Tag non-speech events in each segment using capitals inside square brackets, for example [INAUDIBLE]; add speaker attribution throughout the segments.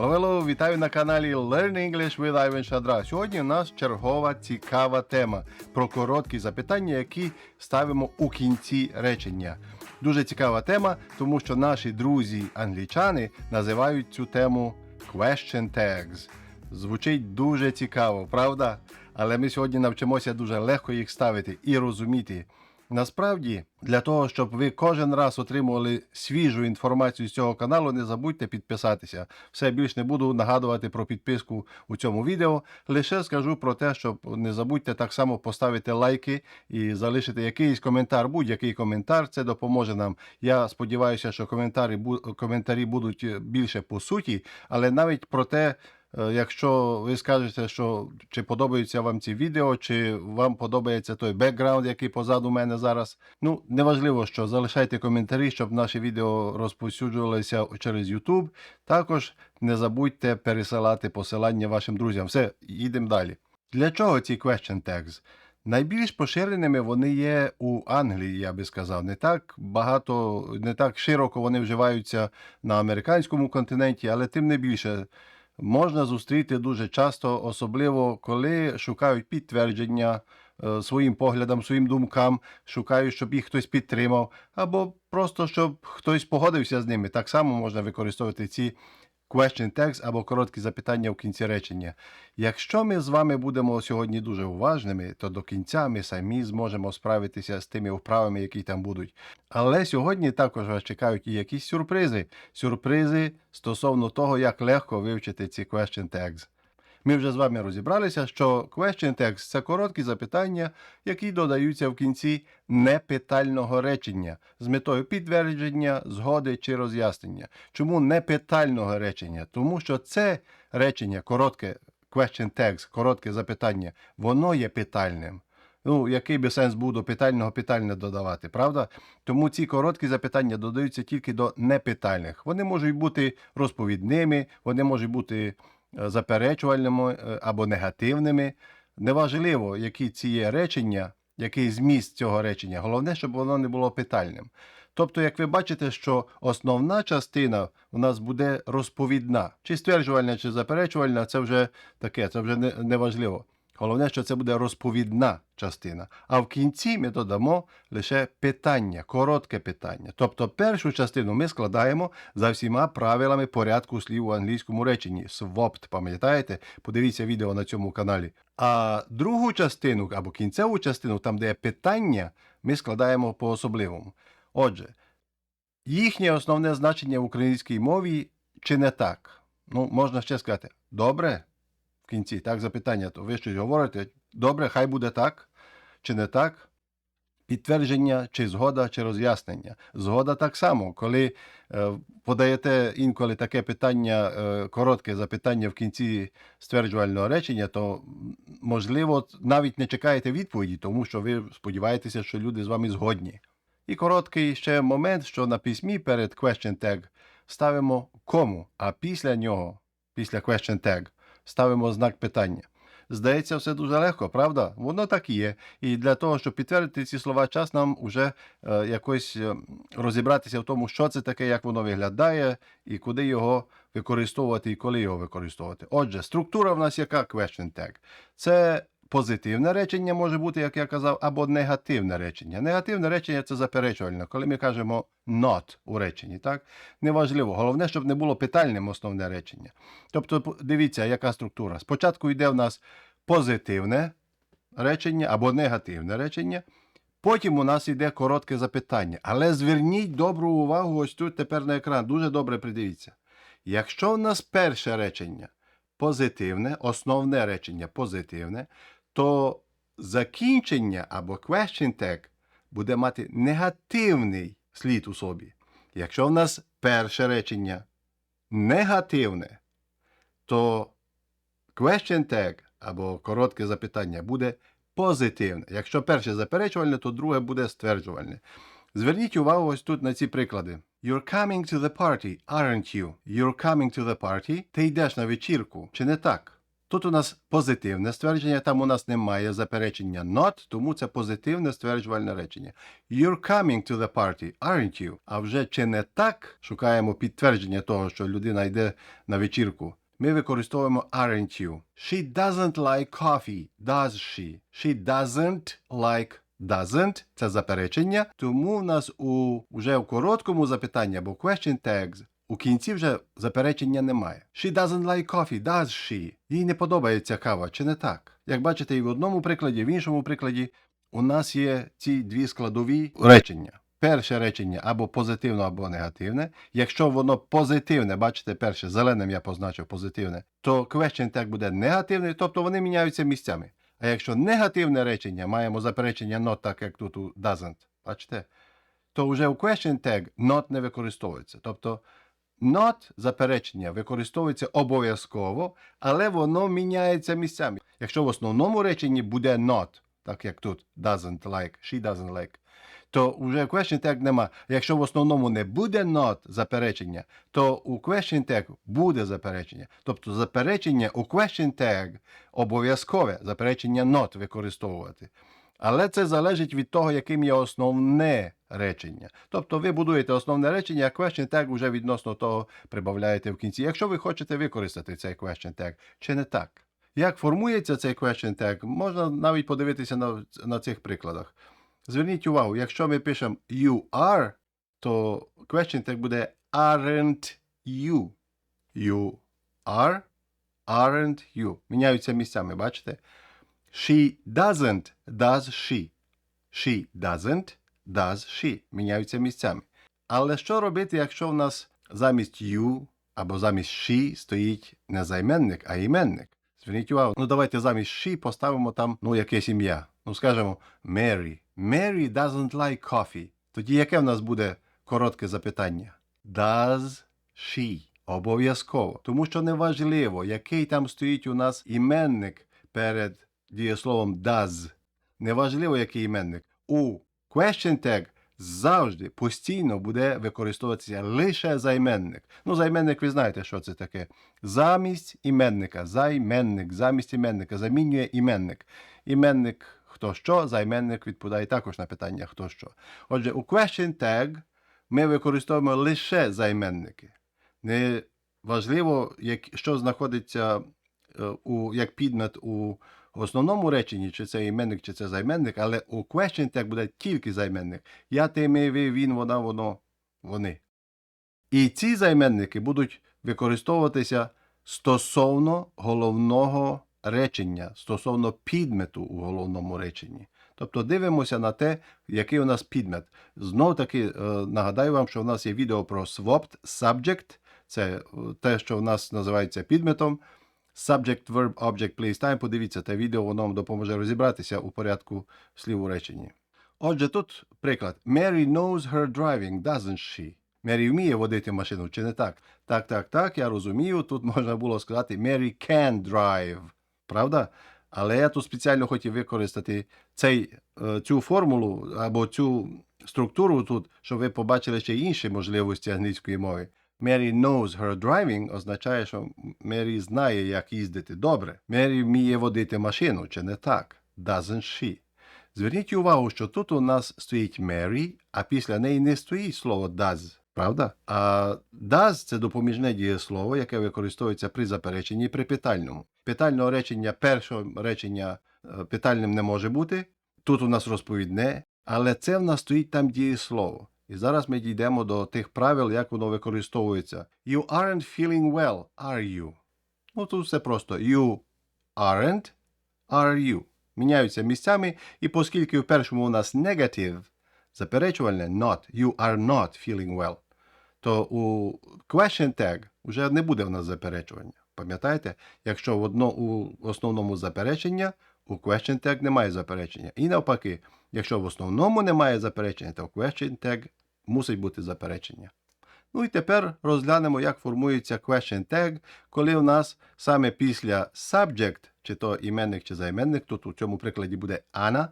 Speaker 1: Hello, вітаю на каналі Learn English with Ivan Шадра. Сьогодні у нас чергова цікава тема про короткі запитання, які ставимо у кінці речення. Дуже цікава тема, тому що наші друзі англічани називають цю тему question tags. Звучить дуже цікаво, правда? Але ми сьогодні навчимося дуже легко їх ставити і розуміти. Насправді, для того, щоб ви кожен раз отримували свіжу інформацію з цього каналу, не забудьте підписатися. Все більш не буду нагадувати про підписку у цьому відео. Лише скажу про те, щоб не забудьте так само поставити лайки і залишити якийсь коментар, будь-який коментар. Це допоможе нам. Я сподіваюся, що коментарі, коментарі будуть е, більше по суті, але навіть про те. Е, Якщо ви скажете, що чи подобаються вам ці відео, чи вам подобається той бекграунд, який позаду мене зараз. Ну, неважливо, що залишайте коментарі, щоб наші відео розповсюджувалися через YouTube. Також не забудьте пересилати посилання вашим друзям. Все, їдемо далі. Для чого ці question tags? Найбільш поширеними вони є у Англії, я би сказав. Не так багато, не так широко вони вживаються на американському континенті, але тим не більше можна зустріти дуже часто, особливо коли шукають підтвердження е, своїм поглядам, своїм думкам, шукають, щоб їх хтось підтримав, або просто щоб хтось погодився з ними. Так само можна використовувати ці question tags або короткі запитання в кінці речення. Якщо ми з вами будемо сьогодні дуже уважними, то до кінця ми самі зможемо справитися з тими вправами, які там будуть. Але сьогодні також вас чекають і якісь сюрпризи. Сюрпризи стосовно того, як легко вивчити ці question tags. Ми вже з вами розібралися, що question text – це короткі запитання, які додаються в кінці непитального речення з метою підтвердження, згоди чи роз'яснення. Чому непитального речення? Тому що це речення, коротке question text, коротке запитання, воно є питальним. Ну, який би сенс був до питального питальне додавати, правда? Тому ці короткі запитання додаються тільки до непитальних. Вони можуть бути розповідними, вони можуть бути заперечувальними е, або негативними. Неважливо, які ці є речення, який зміст цього речення. Головне, щоб воно не було питальним. Тобто, як ви бачите, що основна частина у нас буде розповідна, чи стверджувальна, чи заперечувальна, це вже таке, це вже неважливо. не. Головне, що це буде розповідна частина. А в кінці ми додамо лише питання, коротке питання. Тобто першу частину ми складаємо за всіма правилами порядку слів у англійському реченні. SWOPT, пам'ятаєте? Подивіться відео на цьому каналі. А другу частину або кінцеву частину, там де є питання, ми складаємо по особливому. Отже, їхнє основне значення в українській мові чи не так? Ну, можна ще сказати, добре, в кінці, так, запитання, то ви щось говорите, добре, хай буде так, чи не так? Підтвердження, чи згода, чи роз'яснення. Згода так само, коли е, подаєте інколи таке питання, е, коротке запитання в кінці стверджувального речення, то можливо навіть не чекаєте відповіді, тому що ви сподіваєтеся, що люди з вами згодні. І короткий ще момент, що на письмі перед question tag ставимо кому, а після нього, після question tag, ставимо знак питання. Здається, все дуже легко, правда? Воно так і є. І для того, щоб підтвердити ці слова, час нам вже е, якось е, розібратися в тому, що це таке, як воно виглядає, і куди його використовувати і коли його використовувати. Отже, структура в нас яка question tag? Це позитивне речення може бути, як я казав, або негативне речення. Негативне речення це заперечувальне, коли ми кажемо not у реченні. так? Неважливо. Головне, щоб не було питальним основне речення. Тобто, дивіться, яка структура. Спочатку йде в нас позитивне речення або негативне речення. Потім у нас йде коротке запитання. Але зверніть добру увагу ось тут тепер на екран. Дуже добре придивіться. Якщо в нас перше речення позитивне, основне речення позитивне, то закінчення або question tag буде мати негативний слід у собі. Якщо в нас перше речення негативне, то question tag або коротке запитання буде позитивне. Якщо перше заперечувальне, то друге буде стверджувальне. Зверніть увагу ось тут на ці приклади. You're coming to the party, aren't you? You're coming to the party. Ти йдеш на вечірку, чи не так? Тут у нас позитивне ствердження, там у нас немає заперечення not, тому це позитивне стверджувальне речення. You're coming to the party, aren't you? А вже чи не так шукаємо підтвердження того, що людина йде на вечірку. Ми використовуємо aren't you. She doesn't like coffee, does she? She doesn't like doesn't – це заперечення, тому в нас у вже в короткому запитанні або question tags у кінці вже заперечення немає. She doesn't like coffee, does she? Їй не подобається кава, чи не так? Як бачите, і в одному прикладі, в іншому прикладі у нас є ці дві складові речення. Перше речення або позитивне, або негативне. Якщо воно позитивне, бачите, перше, зеленим я позначив позитивне, то question tag буде негативний, тобто вони міняються місцями. А якщо негативне речення, маємо заперечення not, так як тут у doesn't, бачите, то вже у question tag not не використовується. Тобто not заперечення використовується обов'язково, але воно міняється місцями. Якщо в основному реченні буде not, так як тут doesn't like, she doesn't like, то вже question tag нема. Якщо в основному не буде not заперечення, то у question tag буде заперечення. Тобто заперечення у question tag обов'язкове, заперечення not використовувати. Але це залежить від того, яким є основне речення. Тобто ви будуєте основне речення, а question tag вже відносно того прибавляєте в кінці. Якщо ви хочете використати цей question tag, чи не так? Як формується цей question tag, можна навіть подивитися на, на цих прикладах. Зверніть увагу, якщо ми пишемо you are, то question tag буде aren't you. You are, aren't you. Міняються місцями, бачите? She doesn't, does she. She doesn't, does she. Міняються місцями. Але що робити, якщо в нас замість you або замість she стоїть не займенник, а іменник? Зверніть увагу, ну давайте замість she поставимо там ну, якесь ім'я. Ну, скажемо Mary. Mary doesn't like coffee. Тоді яке в нас буде коротке запитання? Does she? Обов'язково. Тому що неважливо, який там стоїть у нас іменник перед дієсловом does. Неважливо, який іменник. У question tag завжди постійно буде використовуватися лише займенник. Ну, займенник, ви знаєте, що це таке. Замість іменника, займенник, замість іменника, замінює іменник. Іменник хто що, займенник відповідає також на питання хто що. Отже, у question tag ми використовуємо лише займенники. Не важливо, як, що знаходиться е, у, як підмет у основному реченні, чи це іменник, чи це займенник, але у question tag буде тільки займенник. Я, ти, ми, ви, він, вона, воно, вони. І ці займенники будуть використовуватися стосовно головного речення, стосовно підмету у головному реченні. Тобто дивимося на те, який у нас підмет. Знов таки е, нагадаю вам, що в нас є відео про swapped subject. Це е, те, що в нас називається підметом. Subject, verb, object, place, time. Подивіться те відео, воно вам допоможе розібратися у порядку слів у реченні. Отже, тут приклад. Mary knows her driving, doesn't she? Мері вміє водити машину, чи не так? Так, так, так, я розумію. Тут можна було сказати Mary can drive. Правда? Але я тут спеціально хотів використати цей, е, цю формулу або цю структуру тут, щоб ви побачили ще інші можливості англійської мови. Mary knows her driving означає, що Мері знає, як їздити добре. Мері вміє водити машину, чи не так? Doesn't she? Зверніть увагу, що тут у нас стоїть Mary, а після неї не стоїть слово does. Правда? А does – це допоміжне дієслово, яке використовується при запереченні при питальному. Питального речення першого речення е, питальним не може бути. Тут у нас розповідне, але це в нас стоїть там дієслово. І зараз ми дійдемо до тих правил, як воно використовується. You aren't feeling well, are you? Ну тут все просто. You aren't, are you. Міняються місцями, і оскільки в першому у нас negative, заперечувальне not, you are not feeling well, то у question tag вже не буде в нас заперечування. Пам'ятаєте? Якщо в одно, у основному заперечення, у question tag немає заперечення. І навпаки, якщо в основному немає заперечення, то в question tag мусить бути заперечення. Ну і тепер розглянемо, як формується question tag, коли у нас саме після subject, чи то іменник, чи займенник, тут у цьому прикладі буде Анна,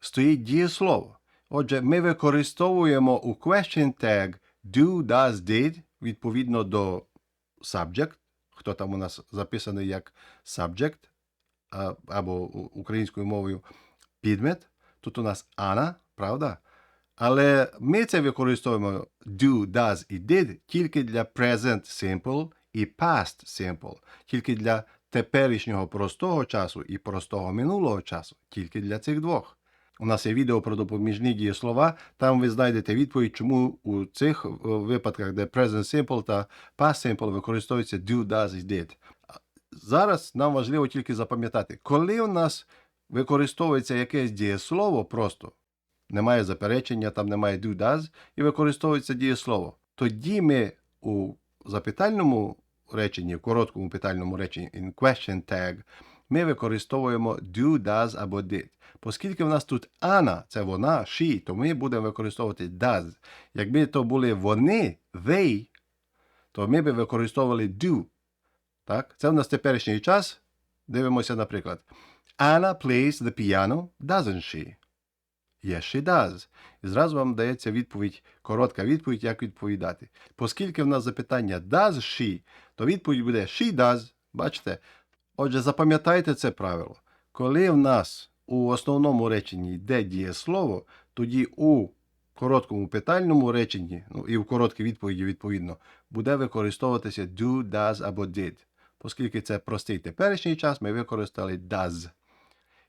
Speaker 1: стоїть дієслово. Отже, ми використовуємо у question tag do, does, did відповідно до subject, хто там у нас записаний як subject, або українською мовою підмет. Тут у нас Ана, правда? Але ми це використовуємо do, does і did тільки для present simple і past simple, тільки для теперішнього простого часу і простого минулого часу, тільки для цих двох. У нас є відео про допоміжні дієслова. Там ви знайдете відповідь, чому у цих е, випадках, де present simple та past simple використовується do, does і did. Зараз нам важливо тільки запам'ятати, коли у нас використовується якесь дієслово просто, немає заперечення, там немає do, does, і використовується дієслово. Тоді ми у запитальному реченні, в короткому питальному реченні in question tag, ми використовуємо do, does або did. Оскільки в нас тут Анна, це вона, she, то ми будемо використовувати does. Якби то були вони, they, то ми би використовували do. Так? Це в нас теперішній час. Дивимося, наприклад. Anna plays the piano, doesn't she? Yes, she does. І зразу вам дається відповідь, коротка відповідь, як відповідати. Оскільки в нас запитання does she, то відповідь буде she does. Бачите? Отже, запам'ятайте це правило. Коли в нас у основному реченні йде дієслово, тоді у короткому питальному реченні, ну і в короткій відповіді, відповідно, буде використовуватися do, does або did. Оскільки це простий теперішній час, ми використали does.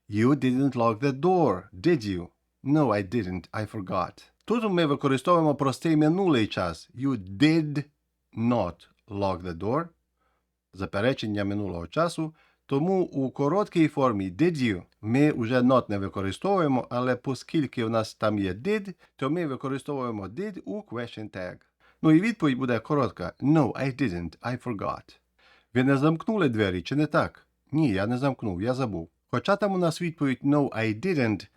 Speaker 1: You didn't lock the door, did you? No, I didn't. I forgot. Тут ми використовуємо простий минулий час. You did not lock the door. Заперечення минулого часу. Тому у короткій формі did you ми вже not не використовуємо, але оскільки в нас там є did, то ми використовуємо did у question tag. Ну і відповідь буде коротка. No, I didn't. I forgot. Ви не замкнули двері, чи не так? Ні, я не замкнув, я забув. Хоча там у нас відповідь No, I didn't,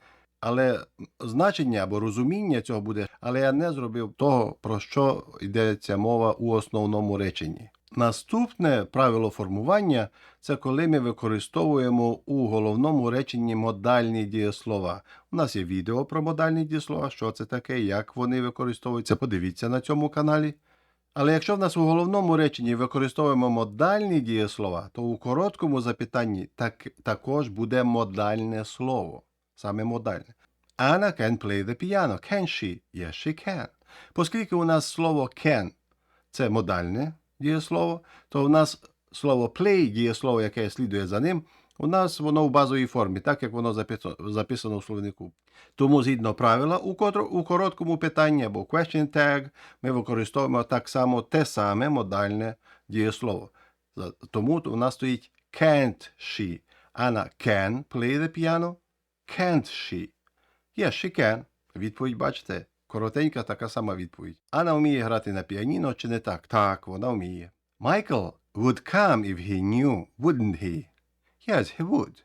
Speaker 1: але значення або розуміння цього буде, але я не зробив того, про що йдеться мова у основному реченні. Наступне правило формування це коли ми використовуємо у головному реченні модальні дієслова. У нас є відео про модальні дієслова, що це таке, як вони використовуються. Подивіться на цьому каналі. Але якщо в нас у головному реченні використовуємо модальні дієслова, то у короткому запитанні так, також буде модальне слово. Саме модальне. Anna can play the piano. Can she? Yes, she can. Оскільки у нас слово can це модальне дієслово, то у нас слово play, дієслово, яке слідує за ним, у нас воно в базовій формі, так як воно записано, в словнику. Тому, згідно правила, у, у короткому питанні або question tag ми використовуємо так само те саме модальне дієслово. Тому у нас стоїть can't she. Anna can play the piano. Can't she? Yes, she can. Відповідь, бачите, коротенька така сама відповідь. Анна вміє грати на піаніно чи не так? Так, вона вміє. Michael would come if he knew, wouldn't he? Yes, he would.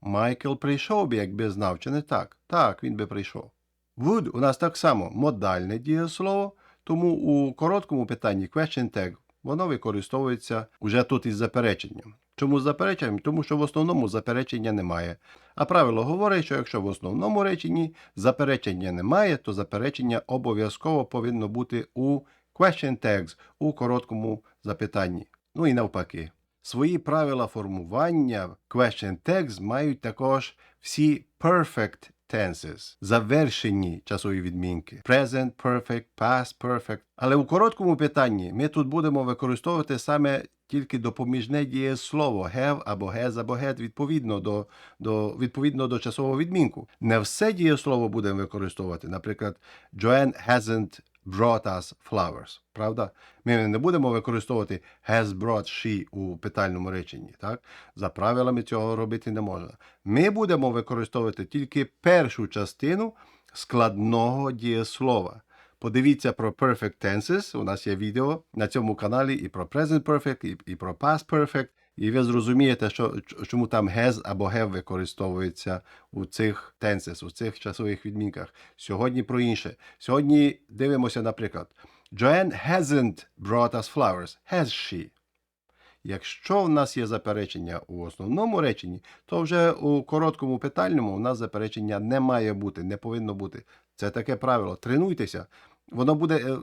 Speaker 1: Майкл прийшов би, якби знав, чи не так? Так, він би прийшов. Would у нас так само модальне дієслово, тому у короткому питанні question tag воно використовується уже тут із запереченням. Чому з запереченням? Тому що в основному заперечення немає. А правило говорить, що якщо в основному реченні заперечення немає, то заперечення обов'язково повинно бути у question tags, у короткому запитанні. Ну і навпаки. Свої правила формування question tags мають також всі perfect tenses, завершені часові відмінки. Present perfect, past perfect. Але у короткому питанні ми тут будемо використовувати саме тільки допоміжне дієслово have або has або had відповідно до, до, відповідно до часового відмінку. Не все дієслово будемо використовувати. Наприклад, Joanne hasn't brought us flowers. Правда? Ми не будемо використовувати has brought she у питальному реченні. Так? За правилами цього робити не можна. Ми будемо використовувати тільки першу частину складного дієслова. Подивіться про perfect tenses. У нас є відео на цьому каналі і про present perfect, і, і про past perfect. І ви зрозумієте, що, чому там has або have використовується у цих tenses, у цих часових відмінках. Сьогодні про інше. Сьогодні дивимося, наприклад, Joanne hasn't brought us flowers, has she? Якщо в нас є заперечення у основному реченні, то вже у короткому питальному у нас заперечення не має бути, не повинно бути. Це таке правило. Тренуйтеся. Воно буде е,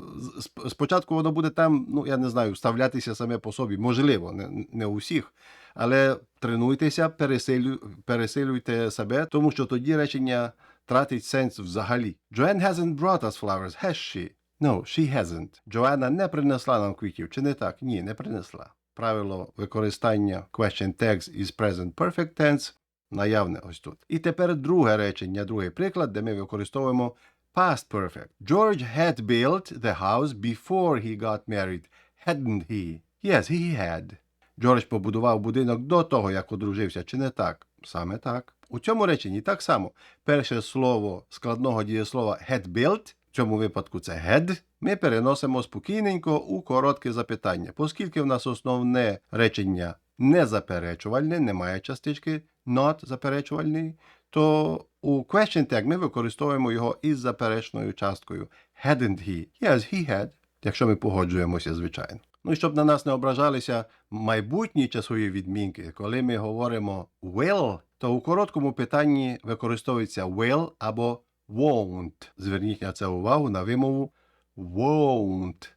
Speaker 1: спочатку воно буде там, ну я не знаю, вставлятися саме по собі. Можливо, не, не у всіх. Але тренуйтеся, пересилю, пересилюйте себе, тому що тоді речення тратить сенс взагалі. Joanne hasn't brought us flowers, has she? No, she hasn't. Джоанна не принесла нам квітів, чи не так? Ні, не принесла. Правило використання question tags із present perfect tense наявне ось тут. І тепер друге речення, другий приклад, де ми використовуємо past perfect. George had built the house before he got married, hadn't he? Yes, he had. Джордж побудував будинок до того, як одружився, чи не так? Саме так. У цьому реченні так само. Перше слово складного дієслова had built, в цьому випадку це had, ми переносимо спокійненько у коротке запитання. Оскільки в нас основне речення не заперечувальне, немає частички not заперечувальний, то у question tag ми використовуємо його із заперечною часткою hadn't he? Yes, he had. Якщо ми погоджуємося, звичайно. Ну і щоб на нас не ображалися майбутні часові відмінки, коли ми говоримо will, то у короткому питанні використовується will або won't. Зверніть на це увагу на вимову won't.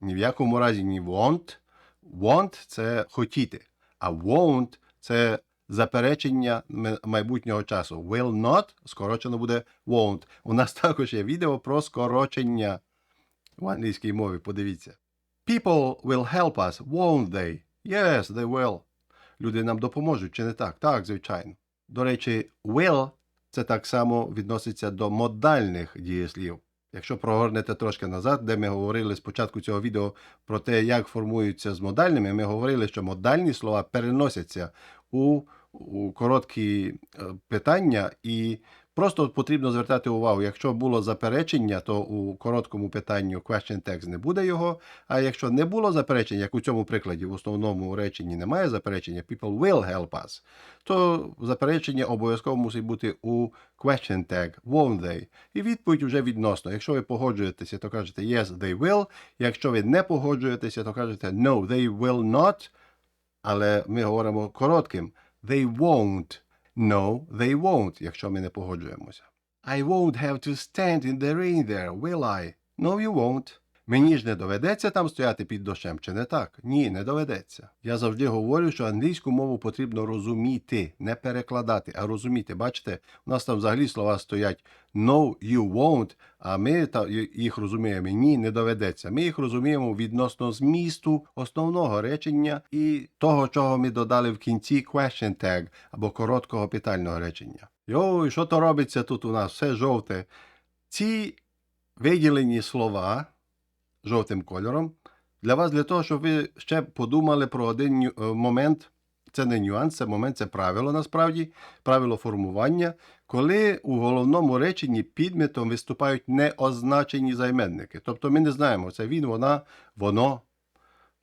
Speaker 1: Ні в якому разі ні want. Want – це хотіти, а won't – це заперечення майбутнього часу. Will not скорочено буде won't. У нас [LAUGHS] також є відео про скорочення в англійській мові. Подивіться. People will help us, won't they? Yes, they will. Люди нам допоможуть, чи не так? Так, звичайно. До речі, will це так само відноситься до модальних дієслів. Якщо прогорнете трошки назад, де ми говорили спочатку цього відео про те, як формуються з модальними, ми говорили, що модальні слова переносяться у, у короткі е, питання, і просто потрібно звертати увагу, якщо було заперечення, то у короткому питанні question text не буде його. А якщо не було заперечення, як у цьому прикладі, в основному реченні немає заперечення, people will help us, то заперечення обов'язково мусить бути у question tag, won't they? І відповідь вже відносно. Якщо ви погоджуєтеся, то кажете yes, they will. Якщо ви не погоджуєтеся, то кажете no, they will not. Але ми говоримо коротким. They won't. No, they won't, якщо ми не погоджуємося. I won't have to stand in the rain there, will I? No, you won't. Мені ж не доведеться там стояти під дощем, чи не так? Ні, не доведеться. Я завжди говорю, що англійську мову потрібно розуміти, не перекладати, а розуміти. Бачите, у нас там взагалі слова стоять no, you won't, а ми їх розуміємо ні, не доведеться. Ми їх розуміємо відносно змісту основного речення і того, чого ми додали в кінці question tag або короткого питального речення. Йой, що то робиться тут у нас? Все жовте. Ці виділені слова жовтим кольором для вас, для того, щоб ви ще подумали про один е, момент. Це не нюанс, це момент, це правило насправді, правило формування, коли у головному реченні підметом виступають неозначені займенники. Тобто ми не знаємо, це він, вона, воно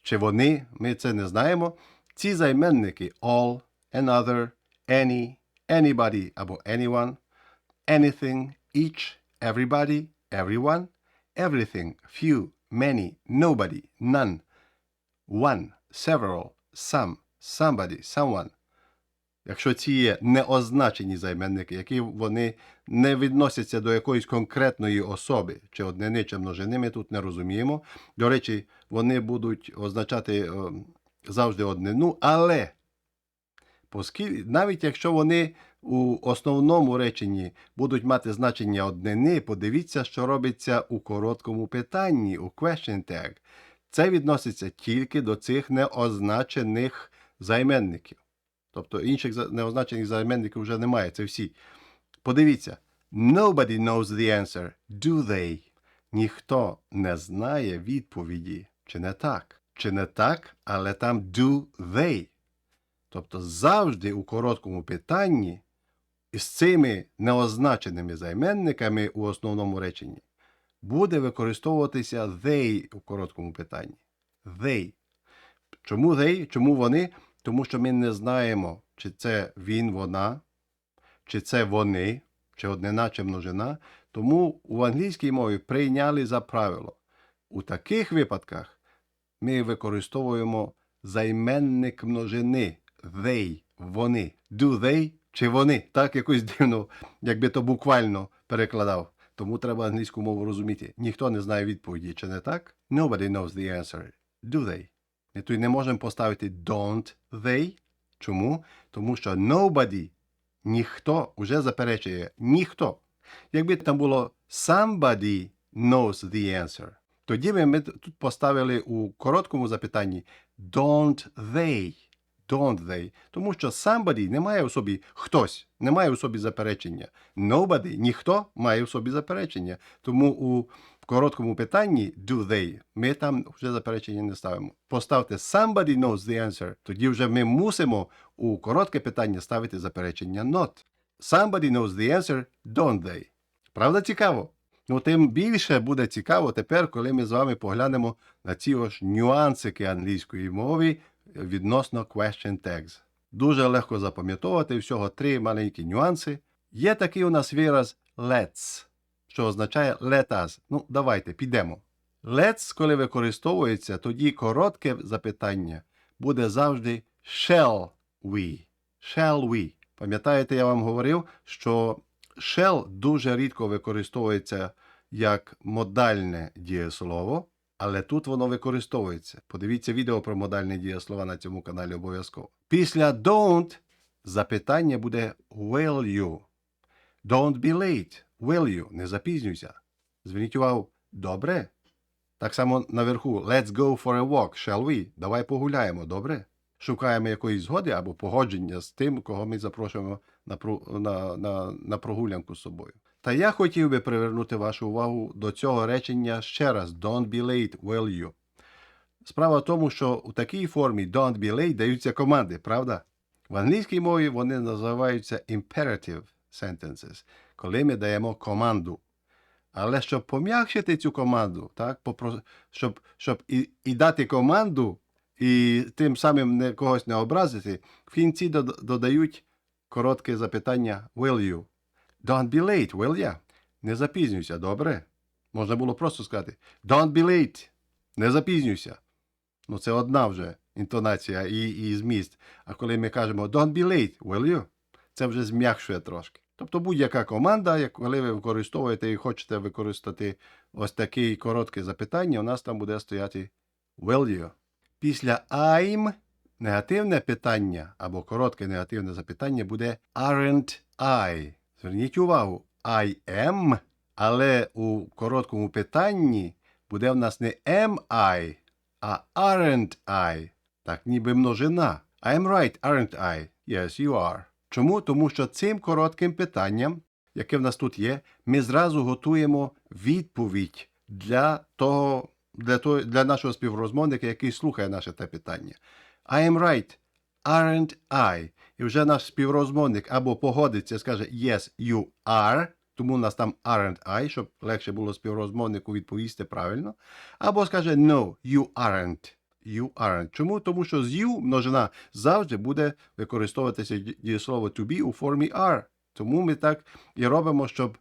Speaker 1: чи вони, ми це не знаємо. Ці займенники all, another, any, anybody або anyone, anything, each, everybody, everyone, everything, few, many, nobody, none, one, several, some, somebody, someone. Якщо ці є неозначені займенники, які вони не відносяться до якоїсь конкретної особи, чи однини, чи множини, ми тут не розуміємо. До речі, вони будуть означати е, завжди однину, але навіть якщо вони у основному реченні будуть мати значення однини, подивіться, що робиться у короткому питанні, у question tag. Це відноситься тільки до цих неозначених займенників. Тобто інших неозначених займенників вже немає, це всі. Подивіться. Nobody knows the answer, do they? Ніхто не знає відповіді. Чи не так? Чи не так, але там do they. Тобто завжди у короткому питанні із цими неозначеними займенниками у основному реченні буде використовуватися they у короткому питанні. They. Чому they? Чому вони? Тому що ми не знаємо, чи це він, вона, чи це вони, чи однина, чи множина. Тому у англійській мові прийняли за правило. У таких випадках ми використовуємо займенник множини they, вони. Do they чи вони? Так якось дивно, якби то буквально перекладав. тому треба англійську мову розуміти. Ніхто не знає відповіді, чи не так? Nobody knows the answer. Do they? Ми тут не можемо поставити don't they. Чому? Тому що nobody, ніхто вже заперечує. Ніхто. Якби там було somebody knows the answer, тоді ми тут поставили у короткому запитанні don't they. Don't they. Тому що somebody не має у собі хтось, не має у собі заперечення. Nobody, ніхто має у собі заперечення. Тому у короткому питанні do they, ми там вже заперечення не ставимо. Поставте somebody knows the answer, тоді вже ми мусимо у коротке питання ставити заперечення not. Somebody knows the answer, don't they. Правда цікаво? Ну, тим більше буде цікаво тепер, коли ми з вами поглянемо на ці ось нюансики англійської мови відносно question tags. Дуже легко запам'ятовувати всього три маленькі нюанси. Є такий у нас вираз let's, що означає let us. Ну, давайте підемо. Let's, коли використовується, тоді коротке запитання буде завжди shall we. Shall we. Пам'ятаєте, я вам говорив, що shall дуже рідко використовується як модальне дієслово, але тут воно використовується. Подивіться відео про модальне дієслова на цьому каналі обов'язково. Після don't запитання буде will you. Don't be late. Will you. Не запізнюйся. Зверніть увагу, добре? Так само наверху Let's go for a walk, shall we? Давай погуляємо, добре? Шукаємо якоїсь згоди або погодження з тим, кого ми запрошуємо на, на, на, на прогулянку з собою. Та я хотів би привернути вашу увагу до цього речення ще раз: Don't be late, will you? Справа в тому, що у такій формі don't be late даються команди, правда? В англійській мові вони називаються imperative sentences, коли ми даємо команду. Але щоб пом'якшити цю команду, так, щоб, щоб і, і дати команду, і тим самим не, когось не образити, в кінці додають коротке запитання will you. Don't be late, will ya? Не запізнюйся, добре? Можна було просто сказати Don't be late. Не запізнюйся. Ну, це одна вже інтонація і, і зміст. А коли ми кажемо Don't be late, will you? Це вже зм'якшує трошки. Тобто будь-яка команда, коли ви використовуєте і хочете використати ось таке коротке запитання, у нас там буде стояти will you. Після I'm негативне питання або коротке негативне запитання буде aren't I. Зверніть увагу, I am, але у короткому питанні буде в нас не am I, а aren't I. Так ніби множина. I'm right, aren't I? Yes, you are. Чому? Тому що цим коротким питанням, яке в нас тут є, ми зразу готуємо відповідь для того, для, того, для нашого співрозмовника, який слухає наше те питання. I am right, aren't I? І вже наш співрозмовник або погодиться, скаже Yes, you are, тому у нас там aren't I, щоб легше було співрозмовнику відповісти правильно. Або скаже No, you aren't. You aren't. Чому? Тому що з you множина завжди буде використовуватися ді- дієслово to be у формі are. Тому ми так і робимо, щоб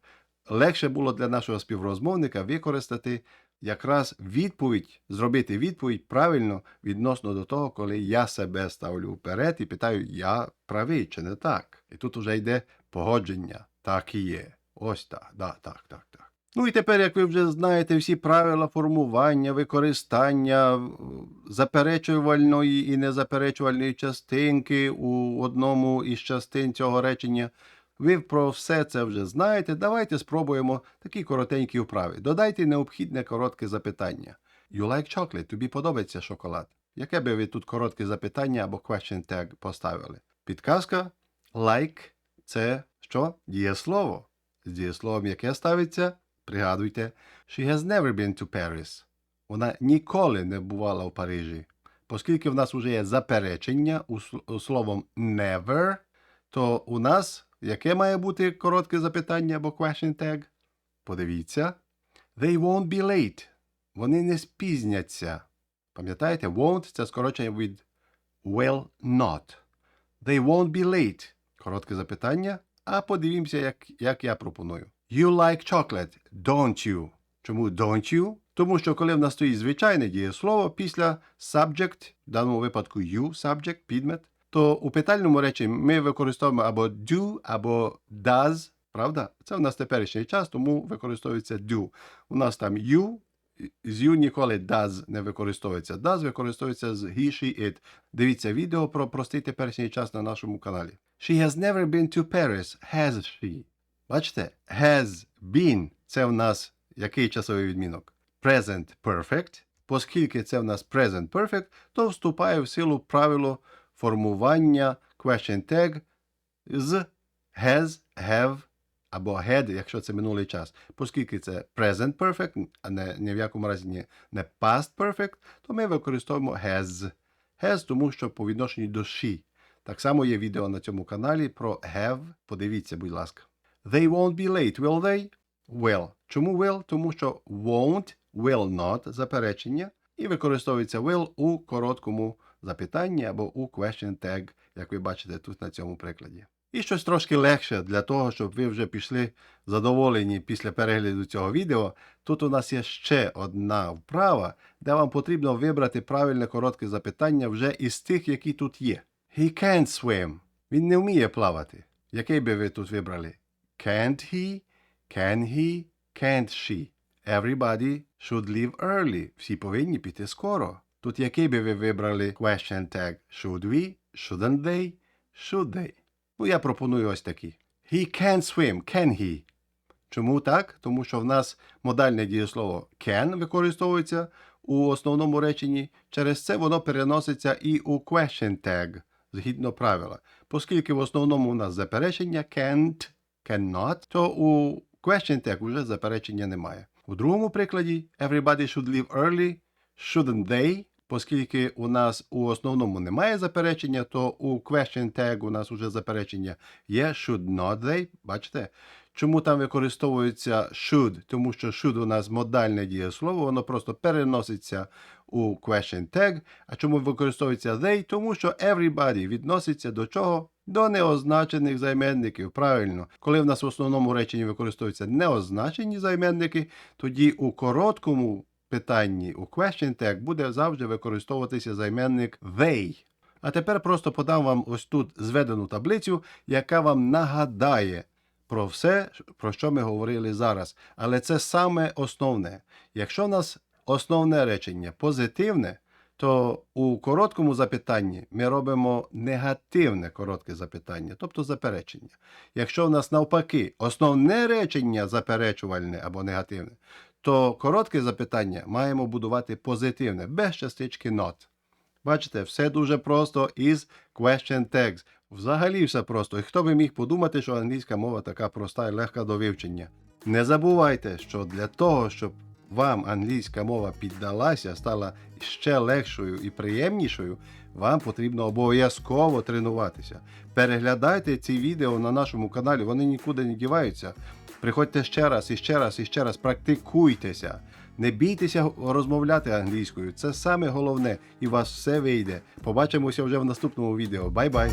Speaker 1: легше було для нашого співрозмовника використати якраз відповідь, зробити відповідь правильно відносно до того, коли я себе ставлю вперед і питаю, я правий чи не так. І тут вже йде погодження. Так і є. Ось так, да, так, так, так. Ну і тепер, як ви вже знаєте, всі правила формування, використання е, заперечувальної і незаперечувальної частинки у одному із частин цього речення. Ви про все це вже знаєте. Давайте спробуємо такі коротенькі вправи. Додайте необхідне коротке запитання. You like chocolate? Тобі подобається шоколад? Яке би ви тут коротке запитання або question tag поставили? Підказка like це що? Дієслово. З дієсловом, яке ставиться, пригадуйте, she has never been to Paris. Вона ніколи не бувала в Парижі. Оскільки в нас вже є заперечення у словом never, то у нас яке має бути коротке запитання або question tag? Подивіться. They won't be late. Вони не спізняться. Пам'ятаєте, won't це скорочення від will not. They won't be late. Коротке запитання. А подивімося, як, як я пропоную. You like chocolate, don't you? Чому don't you? Тому що коли в нас стоїть звичайне дієслово після subject, в даному випадку you, subject, підмет, то у питальному речі ми використовуємо або do, або does, Правда? Це в нас теперішній час, тому використовується do. У нас там you, з you ніколи does не використовується. Does використовується з he, she, it. Дивіться відео про простий теперішній час на нашому каналі. She has never been to Paris, has she? Бачите, has been це в нас який часовий відмінок? Present perfect. Оскільки це в нас present perfect, то вступає в силу правило формування question tag з has, have або had, якщо це минулий час. Оскільки це present perfect, а не ні в якому разі не, не past perfect, то ми використовуємо has. Has, тому що по відношенню до she. Так само є відео на цьому каналі про have. Подивіться, будь ласка. They won't be late, will they? Will. Чому will? Тому що won't, will not заперечення. І використовується will у короткому запитанні або у question tag, як ви бачите тут на цьому прикладі. І щось трошки легше для того, щоб ви вже пішли задоволені після перегляду цього відео. Тут у нас є ще одна вправа, де вам потрібно вибрати правильне коротке запитання вже із тих, які тут є. He can't swim. Він не вміє плавати. Який би ви тут вибрали? Can't he? Can he? Can't she? Everybody should leave early. Всі повинні піти скоро. Тут який би ви вибрали question tag? Should we? Shouldn't they? Should they? Ну, я пропоную ось такі. He can't swim. Can he? Чому так? Тому що в нас модальне дієслово can використовується у основному реченні. Через це воно переноситься і у question tag, згідно правила. Оскільки в основному у нас заперечення can't, cannot, то у question tag вже заперечення немає. У другому прикладі everybody should leave early, shouldn't they? Оскільки у нас у основному немає заперечення, то у question tag у нас уже заперечення є should not they. Бачите? Чому там використовується should? Тому що should у нас модальне дієслово, воно просто переноситься у question tag. А чому використовується they? Тому що everybody відноситься до чого? До неозначених займенників. Правильно, коли в нас в основному реченні використовуються неозначені займенники, тоді у короткому питанні у question tag буде завжди використовуватися займенник they. А тепер просто подам вам ось тут зведену таблицю, яка вам нагадає про все, про що ми говорили зараз. Але це саме основне. Якщо в нас основне речення позитивне, то у короткому запитанні ми робимо негативне коротке запитання, тобто заперечення. Якщо в нас навпаки основне речення заперечувальне або негативне, то коротке запитання маємо будувати позитивне, без частички not. Бачите, все дуже просто із question tags. Взагалі все просто. І хто би міг подумати, що англійська мова така проста і легка до вивчення. Не забувайте, що для того, щоб вам англійська мова піддалася, стала ще легшою і приємнішою, вам потрібно обов'язково тренуватися. Переглядайте ці відео на нашому каналі, вони нікуди не діваються. Приходьте ще раз і ще раз і ще раз, практикуйтеся. Не бійтеся розмовляти англійською. Це саме головне, і у вас все вийде. Побачимося вже в наступному відео. Бай-бай!